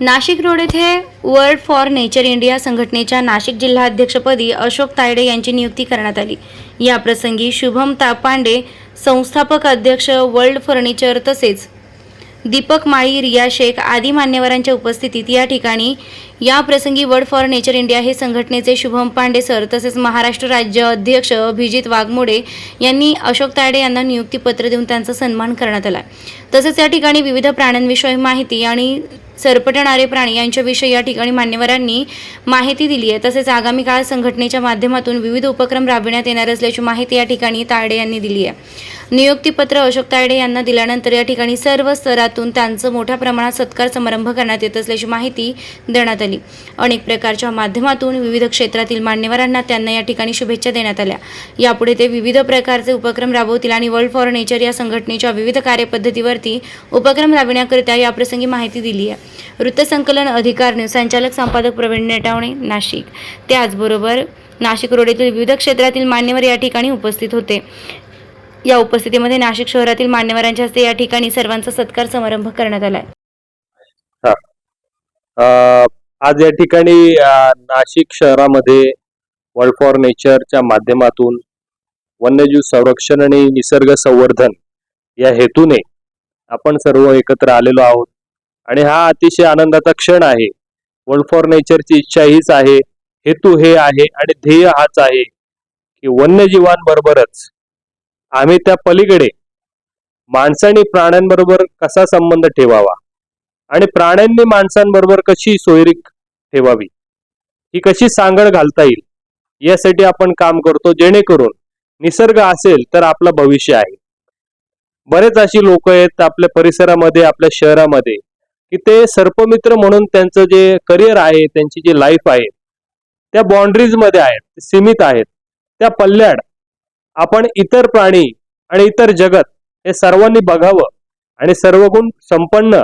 Nashik road येथे world for nature India संघटनेच्या नाशिक जिल्हाध्यक्षपदी अशोक तायडे यांची नियुक्ती करण्यात आली. या प्रसंगी शुभम तापांडे संस्थापक अध्यक्ष वर्ल्ड फर्निचर तसेच दीपक माळी रिया शेख आदी मान्यवरांच्या उपस्थितीत या ठिकाणी या प्रसंगी वर्ल्ड फॉर नेचर इंडिया हे संघटनेचे शुभम पांडे सर तसेच महाराष्ट्र राज्य अध्यक्ष अभिजित वाघमोडे यांनी अशोक तायडे यांना नियुक्तीपत्र देऊन त्यांचा सन्मान करण्यात आला. तसेच या ठिकाणी विविध प्राण्यांविषयी माहिती आणि सरपटणारे प्राणी यांच्याविषयी या ठिकाणी मान्यवरांनी माहिती दिली आहे. तसेच आगामी काळात संघटनेच्या माध्यमातून विविध उपक्रम राबविण्यात येणार असल्याची माहिती या ठिकाणी तायडे यांनी दिली आहे. नियुक्तीपत्र अशोक तायडे यांना दिल्यानंतर या ठिकाणी सर्व स्तरातून त्यांचं मोठ्या प्रमाणात सत्कार समारंभ करण्यात येत असल्याची माहिती देण्यात आली. अनेक प्रकारच्या माध्यमातून विविध क्षेत्रातील मान्यवरांना त्यांना या ठिकाणी शुभेच्छा देण्यात आल्या. यापुढे ते विविध प्रकारचे उपक्रम राबवतील आणि वर्ल्ड फॉर नेचर या संघटनेच्या विविध कार्यपद्धतीवरती उपक्रम राबविण्याकरिता याप्रसंगी माहिती दिली आहे. वृत्तसंकलन अधिकार न्यूज संचालक संपादक प्रवीण नेटावणे नाशिक. त्याचबरोबर नाशिक रोड येथील विविध क्षेत्रातील मान्यवर या ठिकाणी उपस्थित होते. या उपस्थितीमध्ये नाशिक शहरातील मान्यवरांच्या हस्ते या ठिकाणी सर्वांचा सत्कार समारंभ करण्यात आला आज या ठिकाणी नाशिक शहरामध्ये वर्ल्ड फॉर नेचरच्या माध्यमातून वन्यजीव संरक्षण आणि निसर्ग संवर्धन या हेतूने आपण सर्व एकत्र आलेलो आहोत. आणि हा अतिशय आनंदाचा क्षण आहे. वर्ल्ड फॉर नेचरची इच्छा हीच आहे. हेतू हे आहे आणि ध्येय हाच आहे की वन्यजीवांबरोबरच आम्ही त्या पलीकडे माणसाने प्राण्यांबरोबर कसा संबंध ठेवावा आणि प्राण्यांनी माणसांबरोबर कशी सोयरीक ठेवावी ही कशी सांगड घालता येईल यासाठी आपण काम करतो. जेणेकरून निसर्ग असेल तर आपलं भविष्य आहे. बरेच अशी लोक आहेत आपल्या परिसरामध्ये आपल्या शहरामध्ये की ते सर्पमित्र म्हणून त्यांचं जे करिअर आहे त्यांची जी लाईफ आहे त्या बाउंड्रीजमध्ये आहेत सीमित आहेत. त्या पल्ल्याड आपण इतर प्राणी आणि इतर जगत हे सर्वांनी बघावं आणि सर्व गुण संपन्न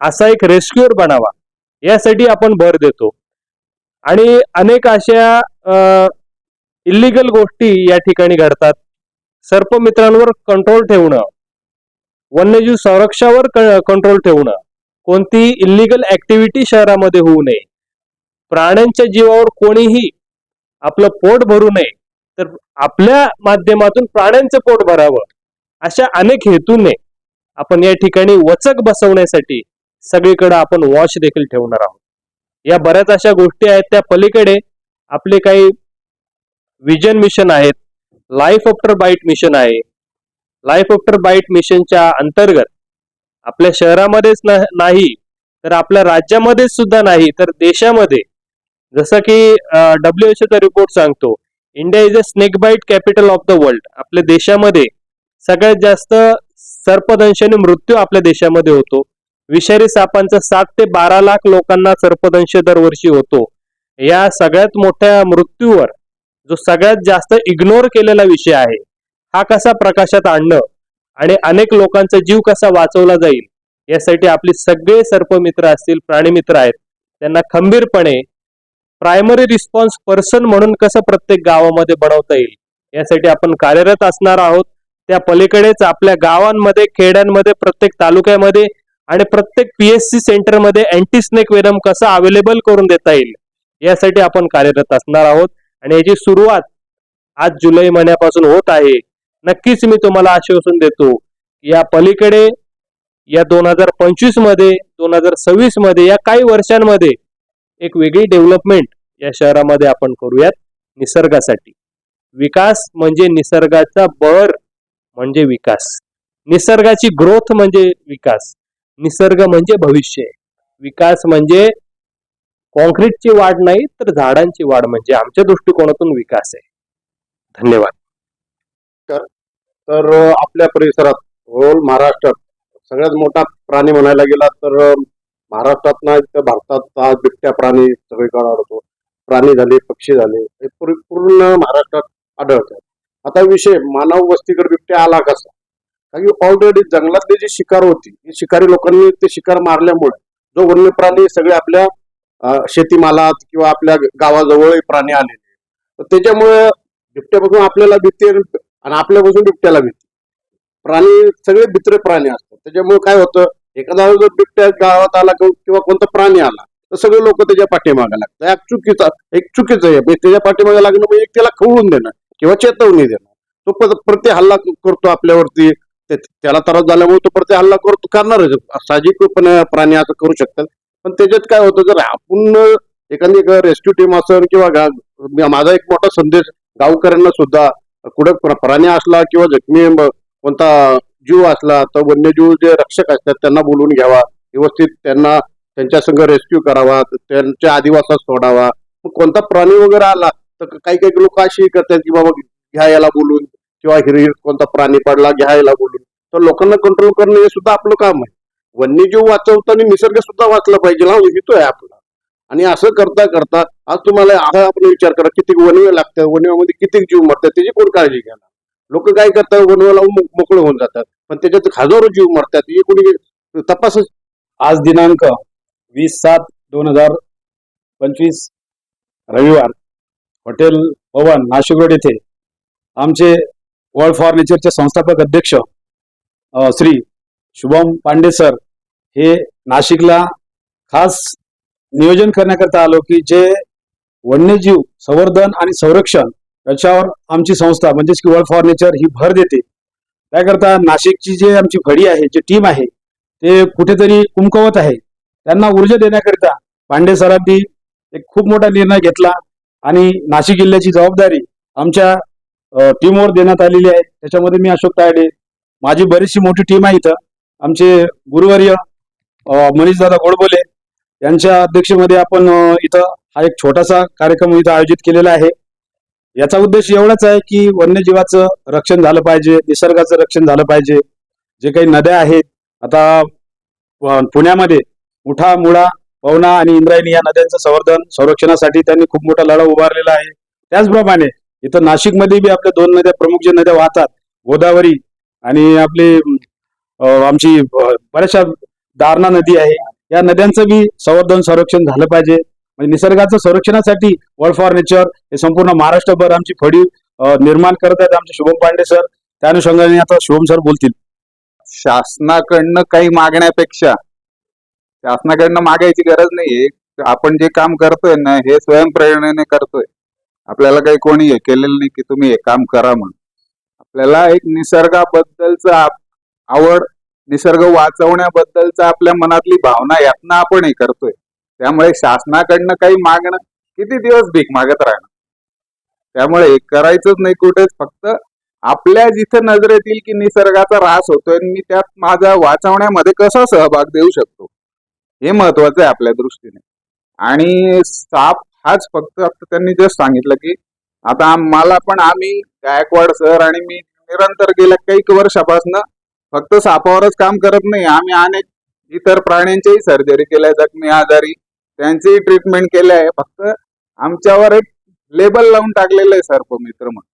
असा एक रेस्क्युअर बनावा. यासाठी आपण भर देतो. आणि अनेक अशा इलिगल गोष्टी या ठिकाणी घडतात. सर्पमित्रांवर कंट्रोल ठेवणं वन्यजीव संरक्षावर कंट्रोल ठेवणं. कोणतीही इल्लीगल ऍक्टिव्हिटी शहरामध्ये होऊ नये. प्राण्यांच्या जीवावर कोणीही आपलं पोट भरू नये तर आपल्या माध्यमातून प्राण्यांचं पोट भरावं अशा अनेक हेतूने आपण या ठिकाणी वचक बसवण्यासाठी सगळीकडे आपण वॉश देखील ठेवणार आहोत. या बऱ्याच अशा गोष्टी आहेत त्या पलीकडे आपले काही विजन मिशन आहेत. लाईफ आफ्टर बाईट मिशन आहे. लाईफ आफ्टर बाईट मिशनच्या अंतर्गत आपल्या शहरामध्येच नाही तर आपल्या राज्यामध्येच सुद्धा नाही तर देशामध्ये. जसं की डब्ल्यू एच चा रिपोर्ट सांगतो. India is a snake bite capital of the world आपल्या देशामध्ये सगळ्यात जास्त सर्पदंशाने मृत्यू आपल्या देशामध्ये होतो. विषारी सापांचा सात ते बारा लाख लोकांना सर्पदंश दरवर्षी होतो. या सगळ्यात मोठ्या मृत्यूवर जो सगळ्यात जास्त इग्नोर केलेला विषय आहे हा कसा प्रकाशात आणणं? आणि अनेक लोकांचा जीव कसा वाचवला जाईल यासाठी आपले सगळे सर्पमित्र असतील प्राणीमित्र आहेत त्यांना खंबीरपणे प्रायमरी रिस्पॉन्स पर्सन म्हणून कसं प्रत्येक गावामध्ये बनवता येईल यासाठी आपण कार्यरत असणार आहोत. त्या पलीकडेच आपल्या गावांमध्ये खेड्यांमध्ये प्रत्येक तालुक्यामध्ये आणि प्रत्येक पीएससी सेंटरमध्ये अँटी स्नेक वेनम कसं अवेलेबल करून देता येईल यासाठी आपण कार्यरत असणार आहोत. आणि याची सुरुवात आज जुलै महिन्यापासून होत आहे. नक्कीच मी तुम्हाला आश्वासन देतो या पलीकडे या दोन हजार पंचवीसमध्ये दोन हजार सव्वीसमध्ये या काही वर्षांमध्ये एक वेगळी डेव्हलपमेंट या शहरामध्ये आपण करूयात निसर्गासाठी. विकास म्हणजे निसर्गाचा बर म्हणजे विकास. निसर्गाची ग्रोथ म्हणजे विकास. निसर्ग म्हणजे भविष्य. विकास म्हणजे कॉन्क्रीटची वाढ नाही तर झाडांची वाढ म्हणजे आमच्या दृष्टिकोनातून विकास आहे. धन्यवाद. तर आपल्या परिसरात होल महाराष्ट्रात सगळ्यात मोठा प्राणी म्हणायला गेला तर महाराष्ट्रात ना इथं भारतात आज बिबट्या प्राणी सगळीकडे आढळतो प्राणी झाले पक्षी झाले हे पूर्ण महाराष्ट्रात आढळतात आता विषय मानव वस्तीकडे बिबट्या आला कसा? कारण की ऑलरेडी जंगलातली जी शिकार होती ही शिकारी लोकांनी ते शिकार मारल्यामुळे जो वन्य प्राणी सगळे आपल्या शेतीमालात किंवा आपल्या गावाजवळ प्राणी आलेले. तर त्याच्यामुळे बिबट्यापासून आपल्याला भीती आणि आपल्यापासून बिबट्याला भीती प्राणी सगळे भित्रे प्राणी असतात. त्याच्यामुळे काय होतं एखादा जर बिबट्या गावात आला किंवा किंवा कोणता प्राणी आला तर सगळे लोक त्याच्या पाठीमागे लागतात. एक चुकीचा एक चुकीचं आहे. म्हणजे त्याच्या पाठीमागे लागणं म्हणजे एक त्याला खवळून देणं किंवा चेतवणी देणं. तो प्रत्येक प्रति हल्ला करतो आपल्यावरती. त्याला त्रास झाल्यामुळे तो प्रति हल्ला करतो. करणारच. साहजिकपणे प्राणी असं करू शकतात. पण त्याच्यात काय होतं जर आपण एखादी रेस्क्यू टीम असेल किंवा माझा एक मोठा संदेश गावकऱ्यांना सुद्धा कुठं प्र- प्राणी असला किंवा जखमी कोणता जीव असला तर वन्यजीव जे रक्षक असतात त्यांना बोलवून घ्यावा. व्यवस्थित त्यांना त्यांच्या संग रेस्क्यू करावा त्यांच्या आदिवासात सोडावा. मग कोणता प्राणी वगैरे आला तर काही काही लोक अशी करतात की बाबा घ्या याला बोलून किंवा हिरीर कोणता प्राणी पडला घ्या याला बोलून. तर लोकांना कंट्रोल करणं हे सुद्धा आपलं काम आहे. वन्यजीव वाचवताना निसर्ग सुद्धा वाचला पाहिजे. हा हितो आहे आपला. आणि असं करता करता आज तुम्हाला आता आपण विचार करा किती वनवे लागतात वनव्यामध्ये किती जीव मरतात त्याची कोण काळजी घ्यायला लोक काय करतात वनवे लावून मोकळे होऊन जातात पण त्याच्यात हजारो जीव मरतात हे कोणी तपासच आज दिनांक वीस सात दोन हजार पंचवीस रविवार हॉटेल भवन नाशिक रोड येथे आमचे वर्ल्ड फॉर नेचरचे संस्थापक अध्यक्ष श्री शुभम पांडे सर हे नाशिकला खास नियोजन करण्याकरता आलो की जे वन्यजीव संवर्धन आणि संरक्षण याच्यावर आमची संस्था म्हणजेच की वर्ल्ड फॉर नेचर ही भर देते. त्याकरता नाशिकची जे आमची फडी आहे जी टीम आहे ते कुठेतरी कुमकवत आहे. त्यांना ऊर्जा देण्याकरिता पांडे सरांनी एक खूप मोठा निर्णय घेतला आणि नाशिक जिल्ह्याची जबाबदारी आमच्या टीमवर देण्यात आलेली आहे. त्याच्यामध्ये मी अशोक तायडे माझी बरीचशी मोठी टीम आहे इथं. आमचे गुरुवर्य मनीषदादा गोडबोले यांच्या अध्यक्षमध्ये आपण इथं हा एक छोटासा कार्यक्रम इथं आयोजित केलेला आहे. याचा उद्देश एवढाच आहे की वन्यजीवाचं रक्षण झालं पाहिजे निसर्गाचं रक्षण झालं पाहिजे. जे काही नद्या आहेत आता पुण्यामध्ये मुठा मुळा पवना आणि इंद्रायणी या नद्यांचं संवर्धन संरक्षणासाठी त्यांनी खूप मोठा लढा उभारलेला आहे. त्याचप्रमाणे इथं नाशिकमध्ये बी आपल्या दोन नद्या प्रमुख जे नद्या वाहतात गोदावरी आणि आपली आमची बऱ्याचशा दारणा नदी आहे. या नद्यांचं बी संवर्धन संरक्षण झालं पाहिजे. म्हणजे निसर्गाचं संरक्षणासाठी वर्ल्ड फॉर नेचर हे संपूर्ण महाराष्ट्रभर आमची फडी निर्माण करत आहेत आमचे शुभम पांडे सर. त्या अनुषंगाने आता शुभम सर बोलतील. शासनाकडनं काही मागण्यापेक्षा शासनाकडनं मागायची गरज नाहीये. आपण जे काम करतोय ना हे स्वयंप्रेरणेने करतोय. आपल्याला काही कोणी हे केलेलं नाही की तुम्ही हे काम करा म्हणून. आपल्याला एक निसर्गाबद्दलच आवड निसर्ग वाचवण्याबद्दलचा आपल्या मनातली भावना यातना आपण हे करतोय. त्यामुळे शासनाकडनं काही मागणं किती दिवस भीक मागत राहणं त्यामुळे करायचंच नाही कुठेच फक्त आपल्या जिथे नजरेत येईल की निसर्गाचा ऱ्हास होतोय आणि मी त्यात माझा वाचवण्यामध्ये कसा सहभाग देऊ शकतो? हे महत्वाचं आहे आपल्या दृष्टीने. आणि साप हाच फक्त आता त्यांनी जस्ट सांगितलं की आता मला पण आम्ही गायकवाड सर आणि मी निरंतर गेल्या काही वर्षापासून फक्त सापावरच काम करत नाही. आम्ही अनेक इतर प्राण्यांच्याही सर्जरी केल्या जखमी आजारी त्यांचीही ट्रीटमेंट केल्या. आहे फक्त आमच्यावर एक लेबल लावून टाकलेलं आहे सर्पमित्र म्हणून.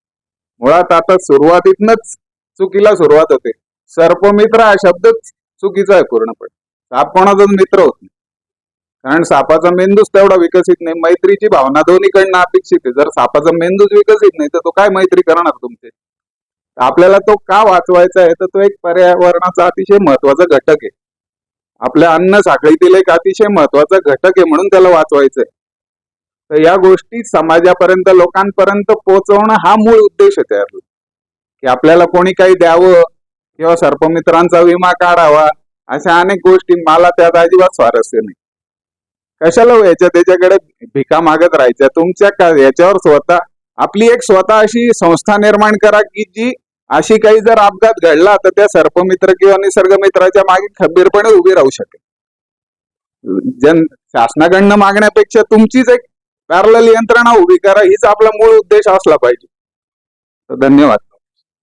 मुळात आता सुरुवातीतनच चुकीला सुरुवात होते. सर्पमित्र हा शब्दच चुकीचा आहे पूर्णपणे. साप कोणाचाच मित्र होत नाही. कारण सापाचा मेंदूच तेवढा विकसित नाही. मैत्रीची भावना दोन्हीकडनं अपेक्षित आहे. जर सापाचा मेंदूच विकसित नाही तर तो काय मैत्री करणार तुमचे? आपल्याला तो का वाचवायचा आहे? तर तो एक पर्यावरणाचा अतिशय महत्त्वाचा घटक आहे. आपल्या अन्न साखळीतील एक अतिशय महत्त्वाचा घटक आहे म्हणून त्याला वाचवायचं आहे. तर या गोष्टी समाजापर्यंत लोकांपर्यंत पोहोचवणं हा मूळ उद्देश आहे त्यातला. की आपल्याला कोणी काही द्यावं किंवा सर्पमित्रांचा विमा काढावा अशा अनेक गोष्टी मला त्यात अजिबात स्वारस्य नाही. कशाला याच्या त्याच्याकडे भिका मागत राहायच्या? तुमच्या याच्यावर स्वतः आपली एक स्वतः अशी संस्था निर्माण करा की जी अशी काही जर अपघात घडला तर त्या सर्पमित्र किंवा निसर्गमित्राच्या मागे खंबीरपणे उभी राहू शकेल. जन शासनाकडनं मागण्यापेक्षा तुमचीच एक पॅरल यंत्रणा उभी करा हीच आपला मूळ उद्देश असला पाहिजे. धन्यवाद.